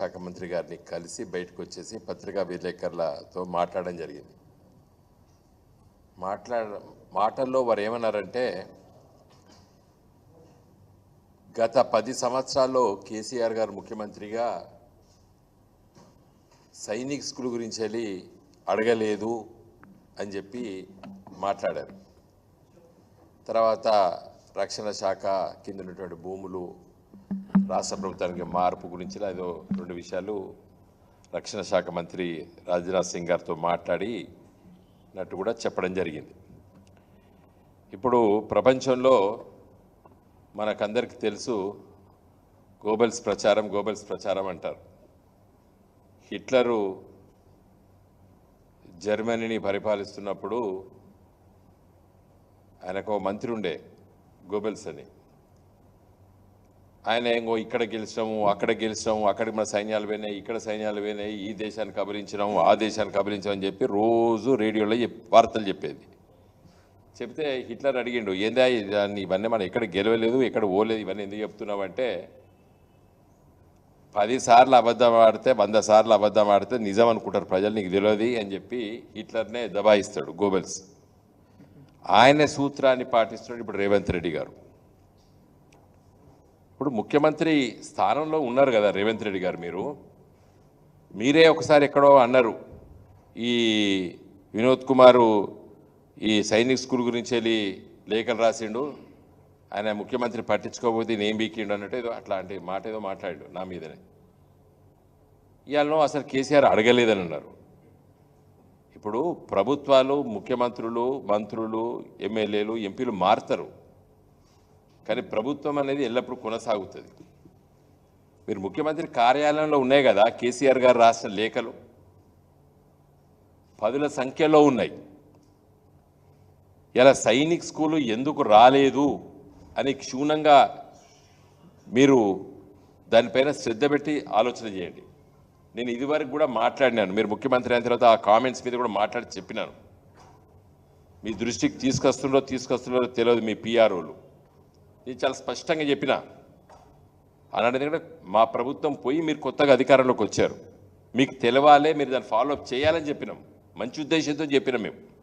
శాఖ మంత్రి గారిని కలిసి బయటకు వచ్చేసి పత్రికా విలేకరులతో మాట్లాడడం జరిగింది. మాట్లాడ మాటల్లో వారు ఏమన్నారంటే గత పది సంవత్సరాల్లో కేసీఆర్ గారు ముఖ్యమంత్రిగా సైనిక్ స్కూల్ గురించి వెళ్ళి అడగలేదు అని చెప్పి మాట్లాడారు. తర్వాత రక్షణ శాఖ కింద ఉన్నటువంటి భూములు రాష్ట్ర ప్రభుత్వానికి మార్పు గురించి ఏదో రెండు విషయాలు రక్షణ శాఖ మంత్రి రాజ్నాథ్ సింగ్ గారితో మాట్లాడి నట్టు కూడా చెప్పడం జరిగింది. ఇప్పుడు ప్రపంచంలో మనకందరికీ తెలుసు గోబెల్స్ ప్రచారం గోబెల్స్ ప్రచారం అంటారు. హిట్లరు జర్మనీని పరిపాలిస్తున్నప్పుడు ఆయనకు మంత్రి ఉండే గోబెల్స్ అని. ఆయన ఏమో ఇక్కడ గెలిచాము అక్కడ గెలిచాము అక్కడికి మన సైన్యాలు పోయినాయి ఇక్కడ సైన్యాలు పోయినాయి ఈ దేశాన్ని కబలించినాము ఆ దేశాన్ని కబలించామని చెప్పి రోజు రేడియోలో చెప్- వార్తలు చెప్పేది. చెప్తే హిట్లర్ అడిగిండు ఏందా దాన్ని ఇవన్నీ మనం ఎక్కడ గెలవలేదు ఎక్కడ ఓలేదు ఇవన్నీ ఎందుకు చెప్తున్నామంటే పది సార్లు అబద్ధం ఆడితే వంద సార్లు అబద్ధం ఆడితే నిజం అనుకుంటారు ప్రజలు నీకు తెలియదు అని చెప్పి హిట్లర్నే దబాయిస్తాడు గోబెల్స్. ఆయనే సూత్రాన్ని పాటిస్తున్నాడు ఇప్పుడు రేవంత్ రెడ్డి గారు. ఇప్పుడు ముఖ్యమంత్రి స్థానంలో ఉన్నారు కదా రేవంత్ రెడ్డి గారు మీరు. మీరే ఒకసారి ఎక్కడో అన్నారు. ఈ వినోద్ కుమారు ఈ సైనిక్ స్కూల్ గురించి వెళ్ళి లేఖలు రాసిండు. ఆయన ముఖ్యమంత్రి పట్టించుకోకపోతే నేను బీకిండు అన్నట్టు ఏదో అట్లాంటి మాట ఏదో మాట్లాడు నా మీదనే. ఇవాళ అసలు కేసీఆర్ అడగలేదని అన్నారు. ఇప్పుడు ప్రభుత్వాలు ముఖ్యమంత్రులు మంత్రులు ఎమ్మెల్యేలు ఎంపీలు మారుతారు. కానీ ప్రభుత్వం అనేది ఎల్లప్పుడూ కొనసాగుతుంది. మీరు ముఖ్యమంత్రి కార్యాలయంలో ఉన్నాయి కదా కేసీఆర్ గారు రాసిన లేఖలు. పదుల సంఖ్యలో ఉన్నాయి. ఇలా సైనిక్ స్కూలు ఎందుకు రాలేదు అని క్షుణ్ణంగా మీరు దానిపైన శ్రద్ధ పెట్టి ఆలోచన చేయండి. నేను ఇదివరకు కూడా మాట్లాడినాను. మీరు ముఖ్యమంత్రి అయిన తర్వాత ఆ కామెంట్స్ మీద కూడా మాట్లాడి చెప్పినాను. మీ దృష్టికి తీసుకొస్తుండో తీసుకొస్తుండో తెలియదు మీ పిఆర్ఓలు నేను చాలా స్పష్టంగా చెప్పిన. అలాంటి ఎందుకంటే మా ప్రభుత్వం పోయి మీరు కొత్తగా అధికారంలోకి వచ్చారు. మీకు తెలవాలే మీరు దాన్ని ఫాలో అప్ చేయాలని చెప్పినాం. మంచి ఉద్దేశంతో చెప్పినాం మేము.